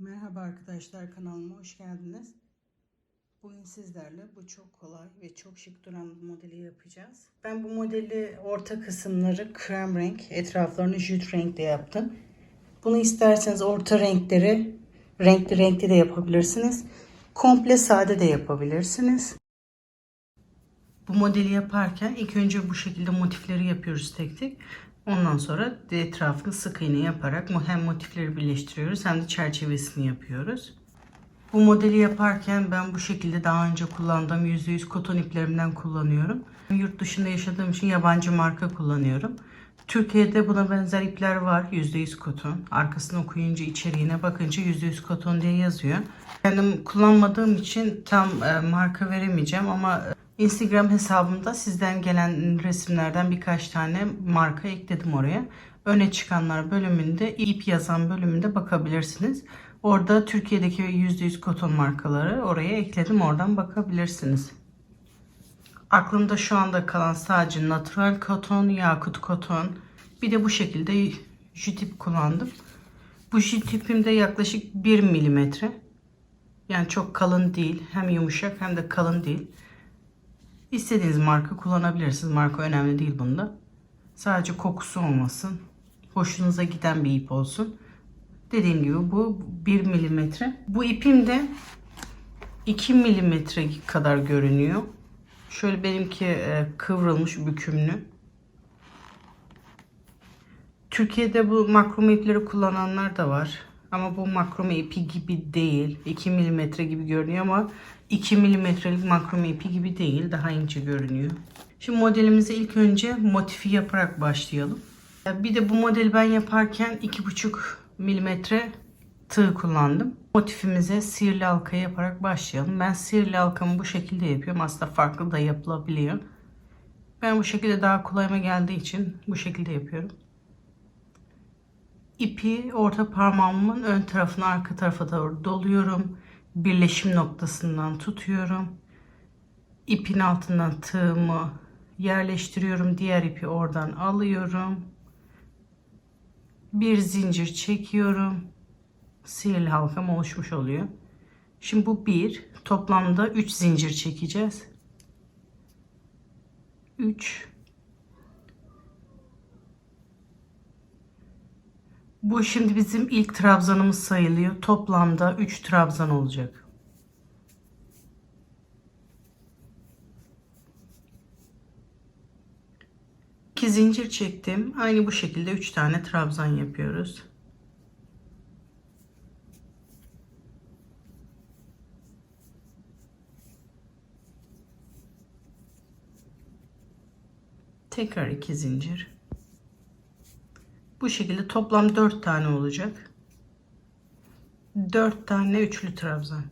Merhaba arkadaşlar kanalıma hoş geldiniz. Bugün sizlerle bu çok kolay ve çok şık duran bir modeli yapacağız. Ben bu modeli orta kısımları krem renk, etraflarını jüt renkte yaptım. Bunu isterseniz orta renkleri renkli renkli de yapabilirsiniz. Komple sade de yapabilirsiniz. Bu modeli yaparken ilk önce bu şekilde motifleri yapıyoruz tek tek. Ondan sonra etrafını sık iğne yaparak hem motifleri birleştiriyoruz hem de çerçevesini yapıyoruz. Bu modeli yaparken ben bu şekilde daha önce kullandığım %100 koton iplerimden kullanıyorum. Yurt dışında yaşadığım için yabancı marka kullanıyorum. Türkiye'de buna benzer ipler var %100 koton. Arkasını okuyunca içeriğine bakınca %100 koton diye yazıyor. Kendim kullanmadığım için tam e, marka veremeyeceğim ama Instagram hesabımda sizden gelen resimlerden birkaç tane marka ekledim oraya. Öne çıkanlar bölümünde, ip yazan bölümünde bakabilirsiniz. Orada Türkiye'deki %100 koton markaları oraya ekledim. Oradan bakabilirsiniz. Aklımda şu anda kalan sadece natural koton, yakut koton. Bir de bu şekilde jüt ip kullandım. Bu jüt ipim de yaklaşık 1 milimetre. Yani çok kalın değil. Hem yumuşak hem de kalın değil. İstediğiniz marka kullanabilirsiniz. Marka önemli değil bunda. Sadece kokusu olmasın. Hoşunuza giden bir ip olsun. Dediğim gibi bu 1 milimetre. Bu ipim de 2 milimetre kadar görünüyor. Şöyle benimki e, kıvrılmış bükümlü. Türkiye'de bu makrome ipleri kullananlar da var. Ama bu makrome ipi gibi değil. 2 milimetre gibi görünüyor ama 2 milimetrelik makrome ipi gibi değil. Daha ince görünüyor. Şimdi modelimize ilk önce motifi yaparak başlayalım. Bir de bu modeli ben yaparken 2,5 milimetre tığ kullandım. Motifimize sihirli halka yaparak başlayalım. Ben sihirli halkamı bu şekilde yapıyorum. Aslında farklı da yapılabiliyor. Ben bu şekilde daha kolayıma geldiği için bu şekilde yapıyorum. İpi orta parmağımın ön tarafına arka tarafa doğru doluyorum. Birleşim noktasından tutuyorum. İpin altından tığımı yerleştiriyorum. Diğer ipi oradan alıyorum. Bir zincir çekiyorum. Sihirli halkam oluşmuş oluyor. Şimdi bu bir. Toplamda 3 zincir çekeceğiz. 3 Bu şimdi bizim ilk trabzanımız sayılıyor. Toplamda 3 trabzan olacak. İki zincir çektim. Aynı bu şekilde 3 tane trabzan yapıyoruz. Tekrar iki zincir. Bu şekilde toplam 4 tane olacak. 4 tane üçlü trabzan.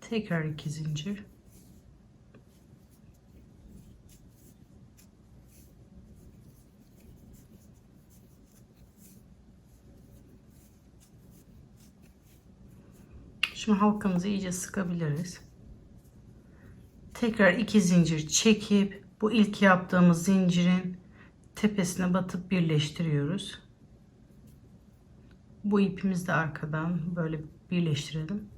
Tekrar iki zincir. Şimdi halkamızı iyice sıkabiliriz. Tekrar iki zincir çekip bu ilk yaptığımız zincirin tepesine batıp birleştiriyoruz. Bu ipimizi de arkadan böyle birleştirelim.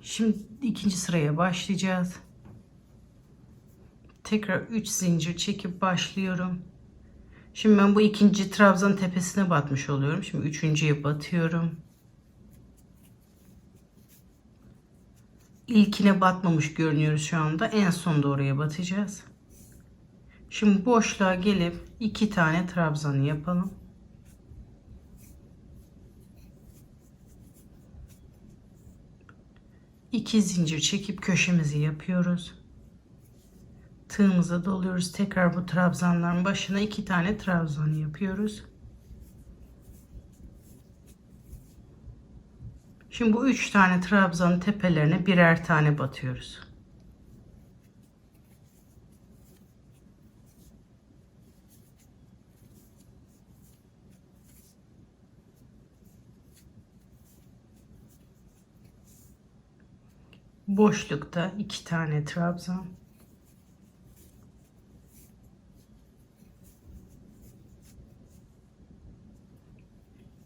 Şimdi ikinci sıraya başlayacağız. Tekrar 3 zincir çekip başlıyorum. Şimdi ben bu ikinci trabzan tepesine batmış oluyorum. Şimdi üçüncüye batıyorum. İlkine batmamış görünüyoruz şu anda. En sonda oraya batacağız. Şimdi boşluğa gelip iki tane trabzanı yapalım. İki zincir çekip köşemizi yapıyoruz. Tığımıza doluyoruz. Tekrar bu trabzanların başına iki tane trabzan yapıyoruz. Şimdi bu üç tane trabzanın tepelerine birer tane batıyoruz. Boşlukta iki tane trabzan.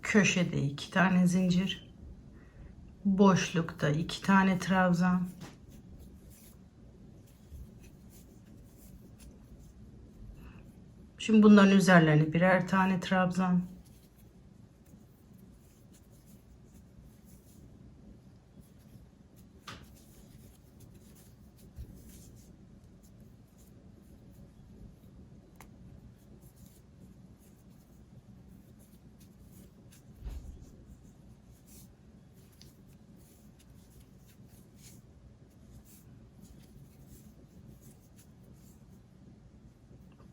Köşede iki tane zincir. Boşlukta iki tane trabzan. Şimdi bunların üzerlerine birer tane trabzan.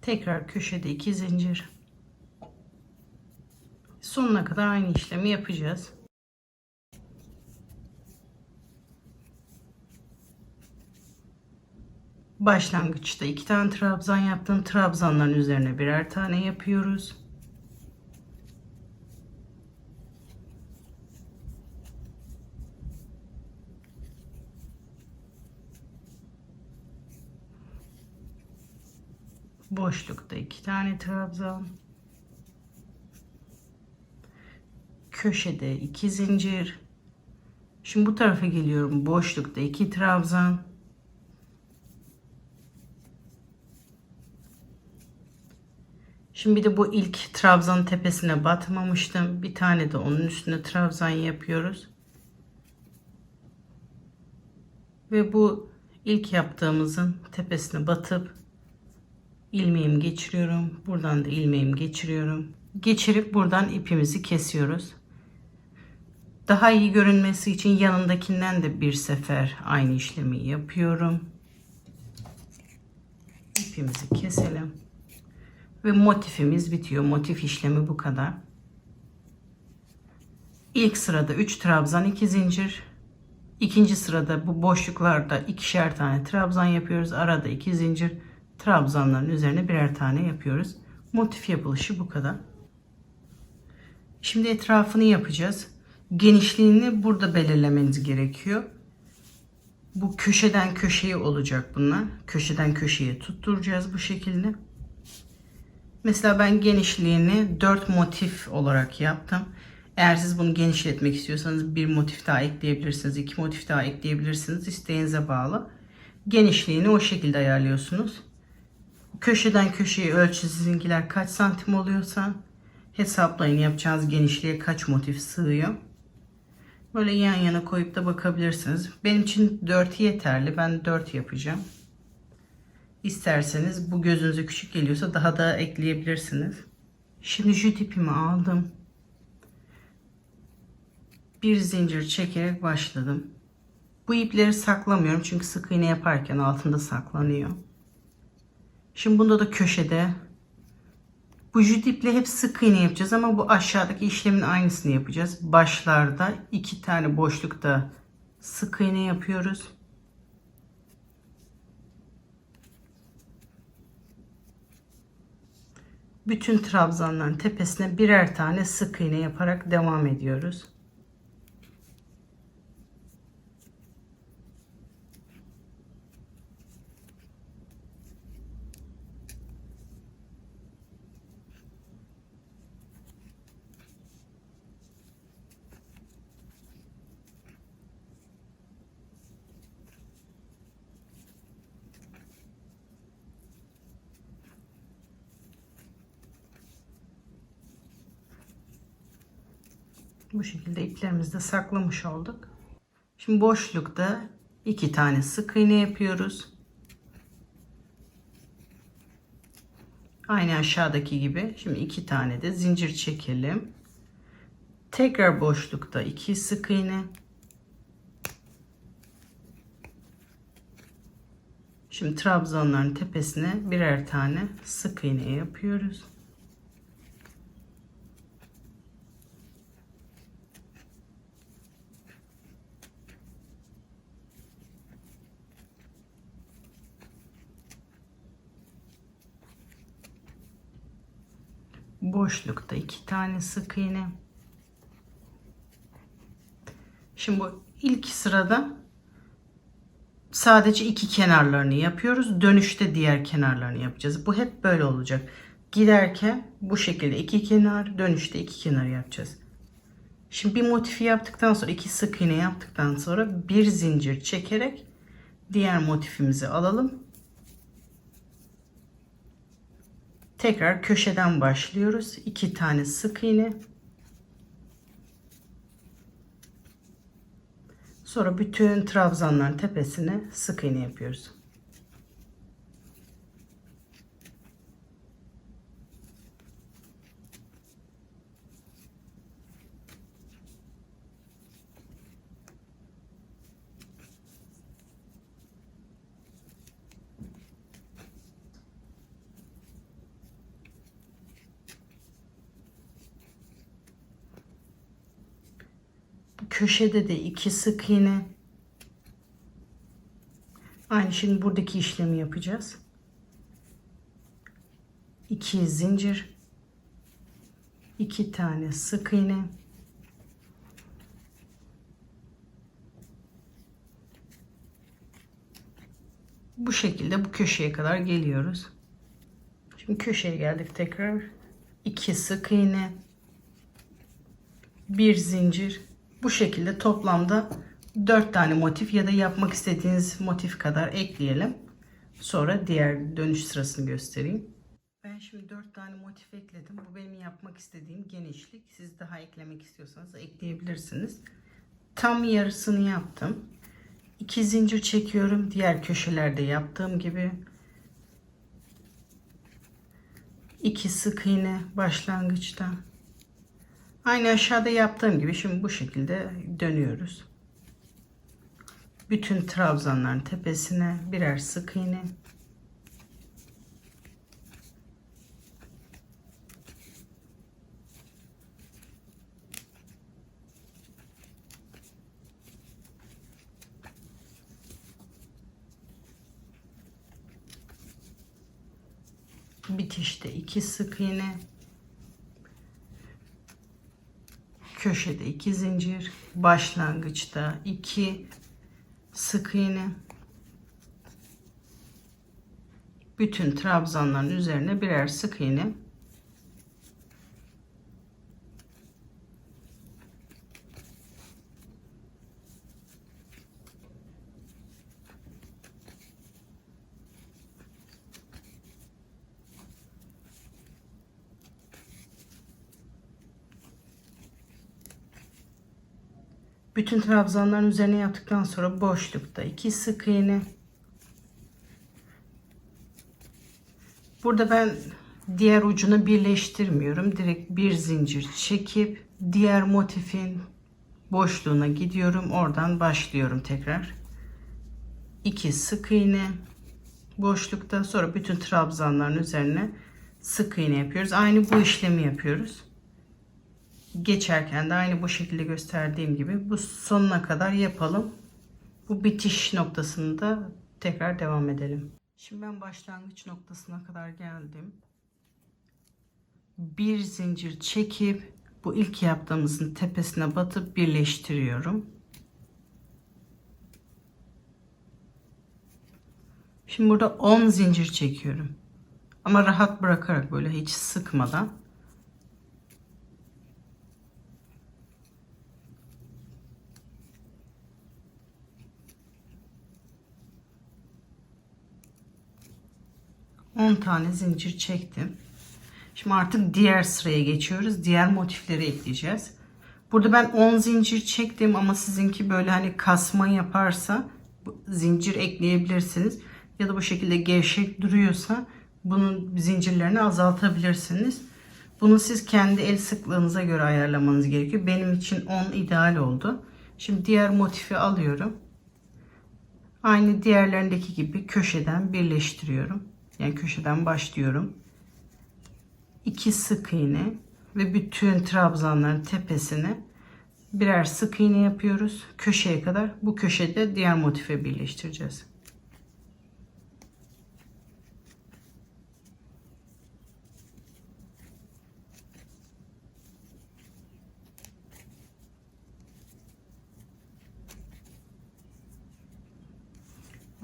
Tekrar köşede iki zincir. Sonuna kadar aynı işlemi yapacağız. Başlangıçta iki tane trabzan yaptım. Trabzanların üzerine birer tane yapıyoruz. Boşlukta iki tane trabzan. Köşede iki zincir. Şimdi bu tarafa geliyorum. Boşlukta iki trabzan. Şimdi bir de bu ilk trabzanın tepesine batmamıştım. Bir tane de onun üstüne trabzan yapıyoruz. Ve bu ilk yaptığımızın tepesine batıp ilmeğimi geçiriyorum. Buradan da ilmeğimi geçiriyorum. Geçirip buradan ipimizi kesiyoruz. Daha iyi görünmesi için yanındakinden de bir sefer aynı işlemi yapıyorum. İpimizi keselim. Ve motifimiz bitiyor. Motif işlemi bu kadar. İlk sırada 3 trabzan 2 zincir. İkinci sırada bu boşluklarda ikişer tane trabzan yapıyoruz. Arada 2 zincir trabzanların üzerine birer tane yapıyoruz. Motif yapılışı bu kadar. Şimdi etrafını yapacağız. Genişliğini burada belirlemeniz gerekiyor. Bu köşeden köşeye olacak bunlar. Köşeden köşeye tutturacağız bu şekilde. Mesela ben genişliğini 4 motif olarak yaptım. Eğer siz bunu genişletmek istiyorsanız bir motif daha ekleyebilirsiniz. iki motif daha ekleyebilirsiniz. İsteğinize bağlı. Genişliğini o şekilde ayarlıyorsunuz köşeden köşeye ölçü sizinkiler kaç santim oluyorsa hesaplayın yapacağınız genişliğe kaç motif sığıyor. Böyle yan yana koyup da bakabilirsiniz. Benim için 4 yeterli. Ben 4 yapacağım. İsterseniz bu gözünüze küçük geliyorsa daha da ekleyebilirsiniz. Şimdi jüt ipimi aldım. Bir zincir çekerek başladım. Bu ipleri saklamıyorum çünkü sık iğne yaparken altında saklanıyor. Şimdi bunda da köşede bu jüt iple hep sık iğne yapacağız ama bu aşağıdaki işlemin aynısını yapacağız. Başlarda iki tane boşlukta sık iğne yapıyoruz. Bütün trabzanların tepesine birer tane sık iğne yaparak devam ediyoruz. Bu şekilde iplerimizi de saklamış olduk. Şimdi boşlukta iki tane sık iğne yapıyoruz. Aynı aşağıdaki gibi. Şimdi iki tane de zincir çekelim. Tekrar boşlukta iki sık iğne. Şimdi trabzanların tepesine birer tane sık iğne yapıyoruz. Boşlukta iki tane sık iğne. Şimdi bu ilk sırada sadece iki kenarlarını yapıyoruz. Dönüşte diğer kenarlarını yapacağız. Bu hep böyle olacak. Giderken bu şekilde iki kenar, dönüşte iki kenar yapacağız. Şimdi bir motifi yaptıktan sonra iki sık iğne yaptıktan sonra bir zincir çekerek diğer motifimizi alalım. Tekrar köşeden başlıyoruz. İki tane sık iğne. Sonra bütün trabzanların tepesine sık iğne yapıyoruz. Köşede de iki sık iğne. Aynı şimdi buradaki işlemi yapacağız. İki zincir. iki tane sık iğne. Bu şekilde bu köşeye kadar geliyoruz. Şimdi köşeye geldik tekrar. iki sık iğne. Bir zincir. Bu şekilde toplamda 4 tane motif ya da yapmak istediğiniz motif kadar ekleyelim. Sonra diğer dönüş sırasını göstereyim. Ben şimdi 4 tane motif ekledim. Bu benim yapmak istediğim genişlik. Siz daha eklemek istiyorsanız ekleyebilirsiniz. Tam yarısını yaptım. 2 zincir çekiyorum. Diğer köşelerde yaptığım gibi. 2 sık iğne başlangıçta. Aynı aşağıda yaptığım gibi şimdi bu şekilde dönüyoruz. Bütün trabzanların tepesine birer sık iğne. Bitişte iki sık iğne. Köşede iki zincir başlangıçta iki sık iğne. Bütün trabzanların üzerine birer sık iğne Bütün trabzanların üzerine yaptıktan sonra boşlukta iki sık iğne. Burada ben diğer ucunu birleştirmiyorum. Direkt bir zincir çekip diğer motifin boşluğuna gidiyorum. Oradan başlıyorum tekrar. İki sık iğne boşlukta sonra bütün trabzanların üzerine sık iğne yapıyoruz. Aynı bu işlemi yapıyoruz geçerken de aynı bu şekilde gösterdiğim gibi bu sonuna kadar yapalım. Bu bitiş noktasında tekrar devam edelim. Şimdi ben başlangıç noktasına kadar geldim. Bir zincir çekip bu ilk yaptığımızın tepesine batıp birleştiriyorum. Şimdi burada 10 zincir çekiyorum. Ama rahat bırakarak böyle hiç sıkmadan 10 tane zincir çektim. Şimdi artık diğer sıraya geçiyoruz. Diğer motifleri ekleyeceğiz. Burada ben 10 zincir çektim ama sizinki böyle hani kasma yaparsa zincir ekleyebilirsiniz. Ya da bu şekilde gevşek duruyorsa bunun zincirlerini azaltabilirsiniz. Bunu siz kendi el sıklığınıza göre ayarlamanız gerekiyor. Benim için 10 ideal oldu. Şimdi diğer motifi alıyorum. Aynı diğerlerindeki gibi köşeden birleştiriyorum. Yani köşeden başlıyorum. 2 sık iğne ve bütün trabzanların tepesine birer sık iğne yapıyoruz. Köşeye kadar bu köşede diğer motife birleştireceğiz.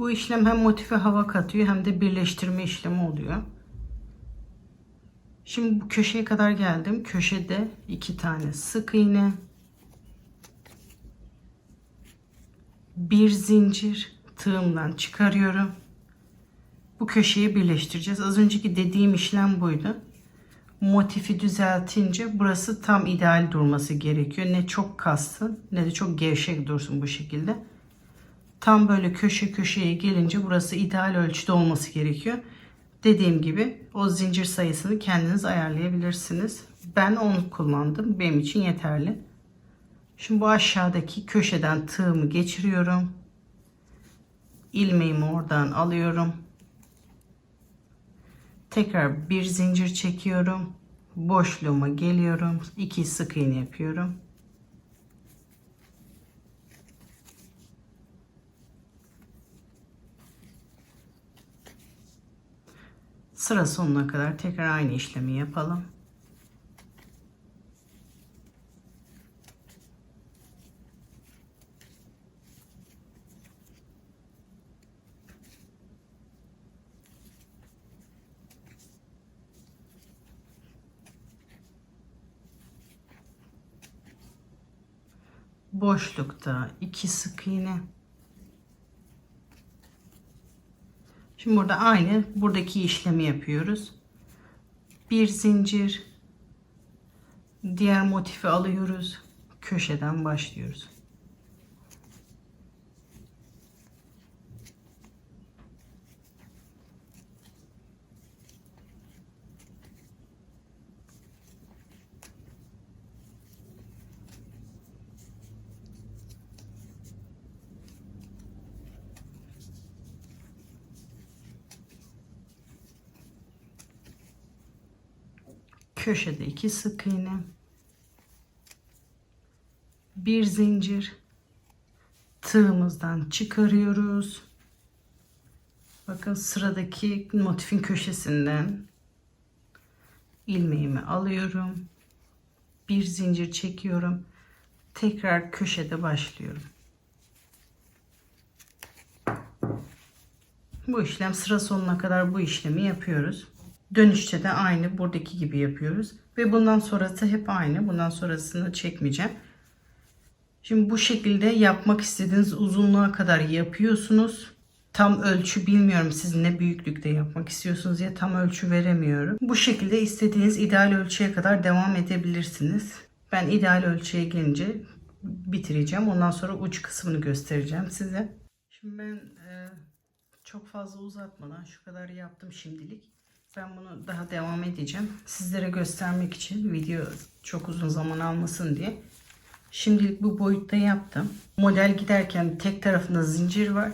Bu işlem hem motife hava katıyor hem de birleştirme işlemi oluyor. Şimdi bu köşeye kadar geldim. Köşede iki tane sık iğne. Bir zincir tığımdan çıkarıyorum. Bu köşeyi birleştireceğiz. Az önceki dediğim işlem buydu. Motifi düzeltince burası tam ideal durması gerekiyor. Ne çok kastın ne de çok gevşek dursun bu şekilde. Tam böyle köşe köşeye gelince burası ideal ölçüde olması gerekiyor. Dediğim gibi o zincir sayısını kendiniz ayarlayabilirsiniz. Ben onu kullandım. Benim için yeterli. Şimdi bu aşağıdaki köşeden tığımı geçiriyorum. ilmeğimi oradan alıyorum. Tekrar bir zincir çekiyorum. Boşluğuma geliyorum. iki sık iğne yapıyorum. Sıra sonuna kadar tekrar aynı işlemi yapalım. boşlukta iki sık iğne Şimdi burada aynı buradaki işlemi yapıyoruz. Bir zincir diğer motifi alıyoruz. Köşeden başlıyoruz. Köşede iki sık iğne. Bir zincir. Tığımızdan çıkarıyoruz. Bakın sıradaki motifin köşesinden ilmeğimi alıyorum. Bir zincir çekiyorum. Tekrar köşede başlıyorum. Bu işlem sıra sonuna kadar bu işlemi yapıyoruz Dönüşte de aynı buradaki gibi yapıyoruz. Ve bundan sonrası hep aynı. Bundan sonrasını çekmeyeceğim. Şimdi bu şekilde yapmak istediğiniz uzunluğa kadar yapıyorsunuz. Tam ölçü bilmiyorum siz ne büyüklükte yapmak istiyorsunuz ya tam ölçü veremiyorum. Bu şekilde istediğiniz ideal ölçüye kadar devam edebilirsiniz. Ben ideal ölçüye gelince bitireceğim. Ondan sonra uç kısmını göstereceğim size. Şimdi ben e, çok fazla uzatmadan şu kadar yaptım şimdilik. Ben bunu daha devam edeceğim. Sizlere göstermek için video çok uzun zaman almasın diye. Şimdilik bu boyutta yaptım. Model giderken tek tarafında zincir var.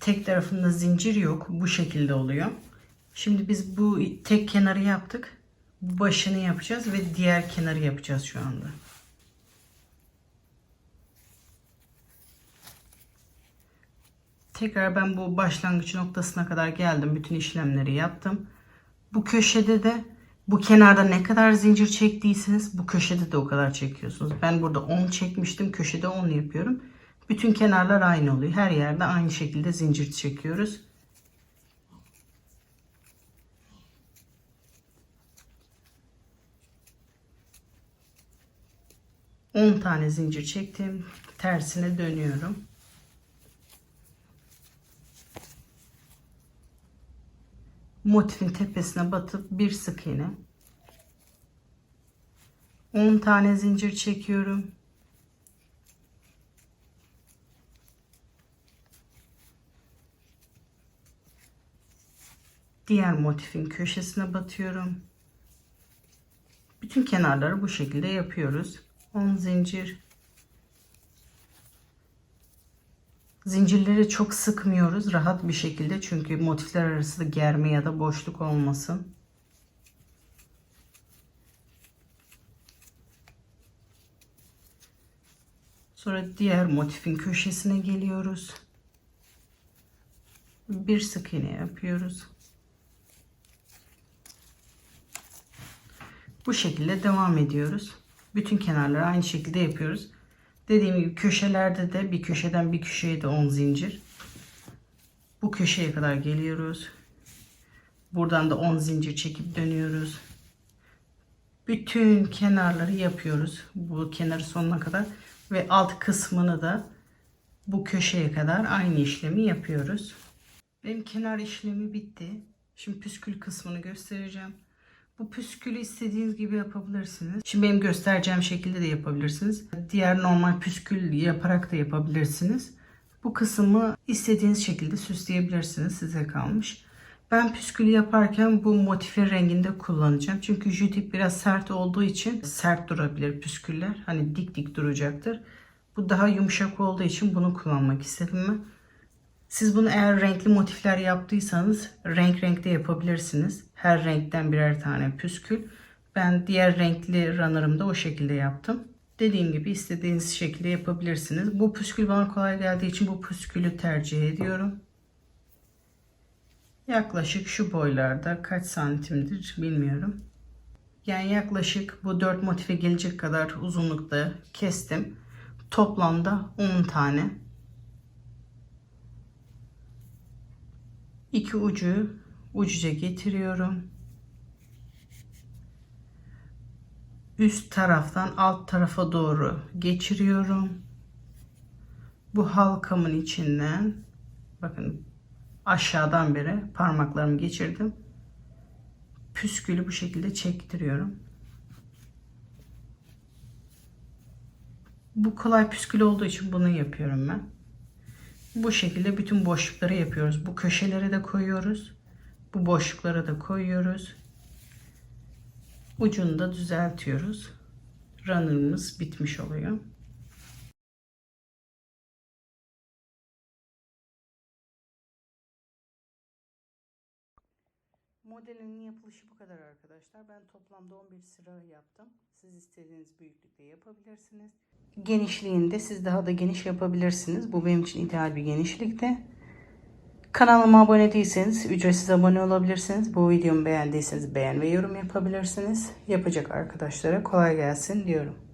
Tek tarafında zincir yok. Bu şekilde oluyor. Şimdi biz bu tek kenarı yaptık. Başını yapacağız ve diğer kenarı yapacağız şu anda. Tekrar ben bu başlangıç noktasına kadar geldim. Bütün işlemleri yaptım. Bu köşede de bu kenarda ne kadar zincir çektiyseniz bu köşede de o kadar çekiyorsunuz. Ben burada 10 çekmiştim. Köşede 10 yapıyorum. Bütün kenarlar aynı oluyor. Her yerde aynı şekilde zincir çekiyoruz. On tane zincir çektim. Tersine dönüyorum. Motifin tepesine batıp bir sık iğne. 10 tane zincir çekiyorum. Diğer motifin köşesine batıyorum. Bütün kenarları bu şekilde yapıyoruz. 10 zincir Zincirleri çok sıkmıyoruz rahat bir şekilde çünkü motifler arasında germe ya da boşluk olmasın. Sonra diğer motifin köşesine geliyoruz. Bir sık iğne yapıyoruz. Bu şekilde devam ediyoruz. Bütün kenarları aynı şekilde yapıyoruz. Dediğim gibi köşelerde de bir köşeden bir köşeye de 10 zincir. Bu köşeye kadar geliyoruz. Buradan da 10 zincir çekip dönüyoruz. Bütün kenarları yapıyoruz. Bu kenarı sonuna kadar ve alt kısmını da bu köşeye kadar aynı işlemi yapıyoruz. Benim kenar işlemi bitti. Şimdi püskül kısmını göstereceğim. Bu püskülü istediğiniz gibi yapabilirsiniz. Şimdi benim göstereceğim şekilde de yapabilirsiniz. Diğer normal püskül yaparak da yapabilirsiniz. Bu kısmı istediğiniz şekilde süsleyebilirsiniz. Size kalmış. Ben püskülü yaparken bu motifin renginde kullanacağım. Çünkü jütip biraz sert olduğu için sert durabilir püsküller. Hani dik dik duracaktır. Bu daha yumuşak olduğu için bunu kullanmak istedim ben. Siz bunu eğer renkli motifler yaptıysanız renk renkte yapabilirsiniz. Her renkten birer tane püskül. Ben diğer renkli runner'ımda o şekilde yaptım. Dediğim gibi istediğiniz şekilde yapabilirsiniz. Bu püskül bana kolay geldiği için bu püskülü tercih ediyorum. Yaklaşık şu boylarda kaç santimdir bilmiyorum. Yani yaklaşık bu 4 motife gelecek kadar uzunlukta kestim. Toplamda 10 tane. İki ucu ucuca getiriyorum. Üst taraftan alt tarafa doğru geçiriyorum. Bu halkamın içinden bakın aşağıdan beri parmaklarımı geçirdim. Püskülü bu şekilde çektiriyorum. Bu kolay püskül olduğu için bunu yapıyorum ben. Bu şekilde bütün boşlukları yapıyoruz. Bu köşelere de koyuyoruz. Bu boşluklara da koyuyoruz. Ucunu da düzeltiyoruz. Runner'ımız bitmiş oluyor. Modelinin yapılışı bu kadar arkadaşlar. Ben toplamda 11 sıra yaptım. Siz istediğiniz büyüklükte yapabilirsiniz. Genişliğinde siz daha da geniş yapabilirsiniz. Bu benim için ideal bir genişlikte. Kanalıma abone değilseniz ücretsiz abone olabilirsiniz. Bu videomu beğendiyseniz beğen ve yorum yapabilirsiniz. Yapacak arkadaşlara kolay gelsin diyorum.